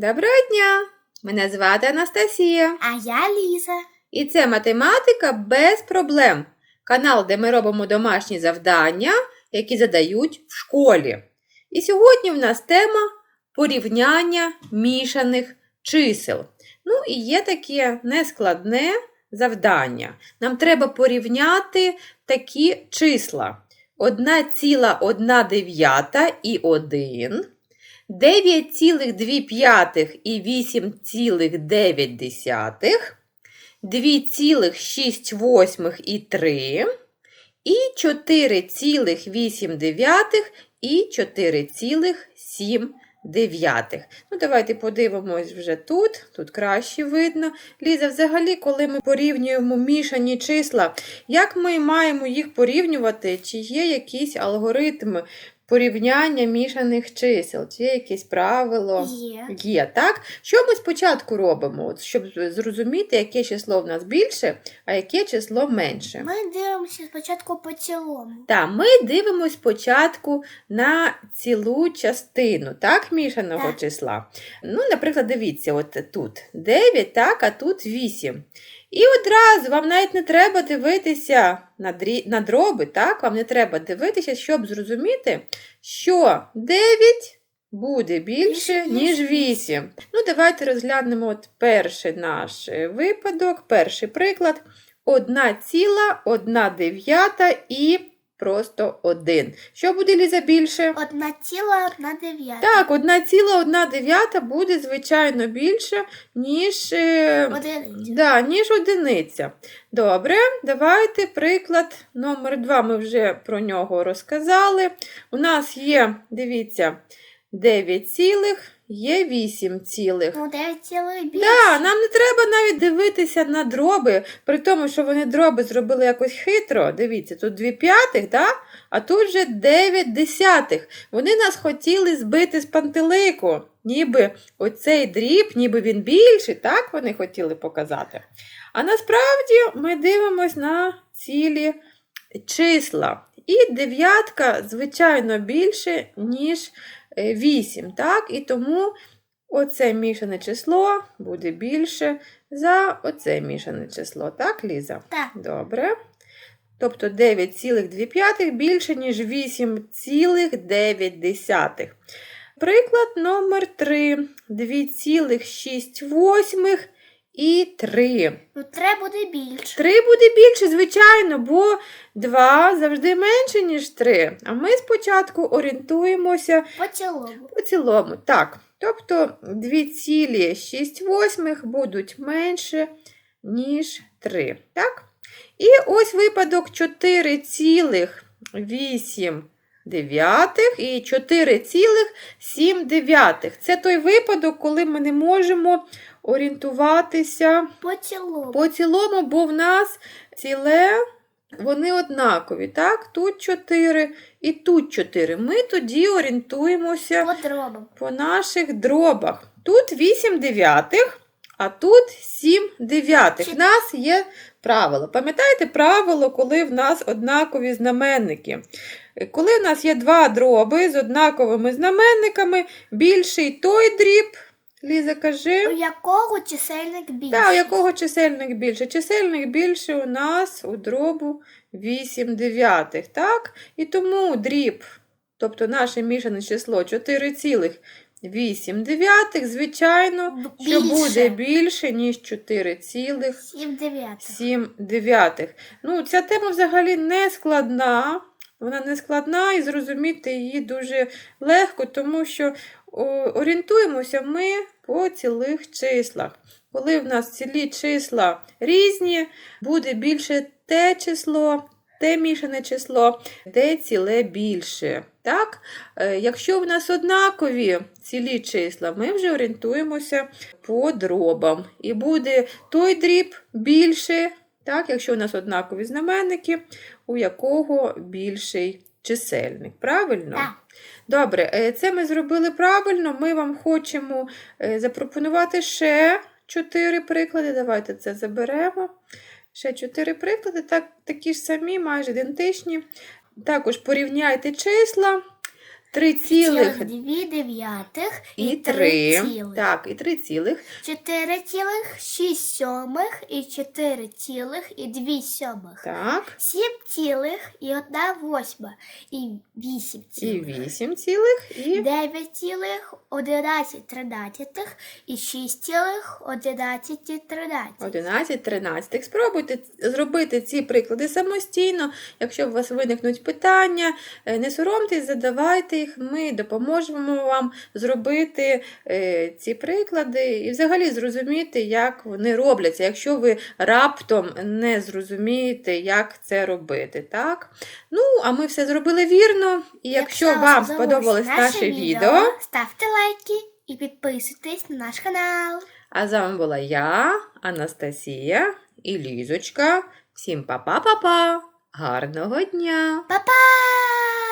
Доброго дня! Мене звати Анастасія. А я Ліза. І це математика без проблем. Канал, де ми робимо домашні завдання, які задають в школі. І сьогодні в нас тема порівняння мішаних чисел. Ну і є таке нескладне завдання. Нам треба порівняти такі числа: 1,1 і 1. 9,2 і 8,9, 2,6 і 3, і 4,8 і 4,7. Ну, давайте подивимось вже тут. Тут краще видно. Ліза, взагалі, коли ми порівнюємо мішані числа, як ми маємо їх порівнювати? Чи є якісь алгоритми порівняння мішаних чисел? Чи є якесь правило? Є. Є, так? Що ми спочатку робимо, от, щоб зрозуміти, яке число в нас більше, а яке число менше? Ми дивимося спочатку по цілому. Так, ми дивимося спочатку на цілу частину, так, мішаного Так. числа. Ну, наприклад, дивіться, от тут 9, так, а тут 8. І одразу вам навіть не треба дивитися на, дрі... на дроби, так? Вам не треба дивитися, щоб зрозуміти, що 9 буде більше, ніж 8. Ну, давайте розглянемо от перший наш е, випадок, перший приклад. 1,1 і просто 1. Що буде, Ліза, більше? Одна ціла, одна дев'ята. Так, 1,1 буде, звичайно, більше, ніж, е, Одиниця. да, ніж одиниця. Добре, давайте приклад номер 2. Ми вже про нього розказали. У нас є, дивіться, 9 цілих, є 8 цілих. Ну, дев'ять цілих більше. Так, нам не треба навіть дивитися на дроби, при тому, що вони дроби зробили якось хитро. Дивіться, тут 2 п'ятих, да? а тут вже 9 десятих. Вони нас хотіли збити з пантелику. Ніби оцей дріб, ніби він більший, так вони хотіли показати. А насправді ми дивимось на цілі числа. І дев'ятка, звичайно, більше, ніж 8. Так? І тому оце мішане число буде більше за оце мішане число. Так, Ліза? Так. Добре. Тобто 9,2 більше, ніж 8,9. Приклад номер 3. 2,6 і 3. Ну, треба буде більше. 3 буде більше, звичайно, бо 2 завжди менше, ніж 3. А ми спочатку орієнтуємося По цілому. по цілому. Так, тобто 2,6 будуть менше, ніж 3. Так? І ось випадок 4,8 і 4,7. Це той випадок, коли ми не можемо орієнтуватися По цілому. по цілому, бо в нас ціле, вони однакові. Так? Тут 4 і тут 4. Ми тоді орієнтуємося По по наших дробах. Тут 8 дев'ятих, а тут 7 дев'ятих. У нас є правило. Пам'ятаєте правило, коли в нас однакові знаменники? Коли в нас є два дроби з однаковими знаменниками, більший той дріб, Ліза, кажи. У якого чисельник більше? Так, у якого чисельник більше? Чисельник більше у нас у дробу 8 дев'ятих, так? І тому дріб, тобто наше мішане число 4,8 дев'ятих, звичайно, що більше. буде більше, ніж 4,7 Сім дев'ятих. 7 дев'ятих. Ну, ця тема взагалі не складна. Вона не складна і зрозуміти її дуже легко, тому що орієнтуємося ми по цілих числах. Коли в нас цілі числа різні, буде більше те число, те мішане число, де ціле більше. Так? Е, Якщо в нас однакові цілі числа, ми вже орієнтуємося по дробам. І буде той дріб більше, так, якщо у нас однакові знаменники, у якого більший чисельник. Правильно? Так. Добре, е, це ми зробили правильно. Ми вам хочемо е, запропонувати ще чотири приклади. Давайте це заберемо. Ще чотири приклади, так, такі ж самі, майже ідентичні. Також порівняйте числа. 3 цілих цілих дві дев'ятих і три 3. цілих. Так, і 3 цілих. Чотири цілих, шість сьомих і чотири цілих і дві сьомих. Так. Сім цілих і одна восьма. І вісім І цілих. 8 цілих, і Дев'ять цілих, одинадцять тринадцятих і шість цілих, одинадцять і тринадцять. 11, 13. Спробуйте зробити ці приклади самостійно. Якщо у вас виникнуть питання, е, не соромтесь, задавайте їх. Ми допоможемо вам зробити е, ці приклади і взагалі зрозуміти, як вони робляться, якщо ви раптом не зрозумієте, як це робити. Так? Ну, а ми все зробили вірно. І якщо, вам сподобалось сподобалось наше відео, ставте лайки і підписуйтесь на наш канал. а з вами була я, Анастасія і Лізочка. Всім па-па-па-па! Гарного дня! Па-па!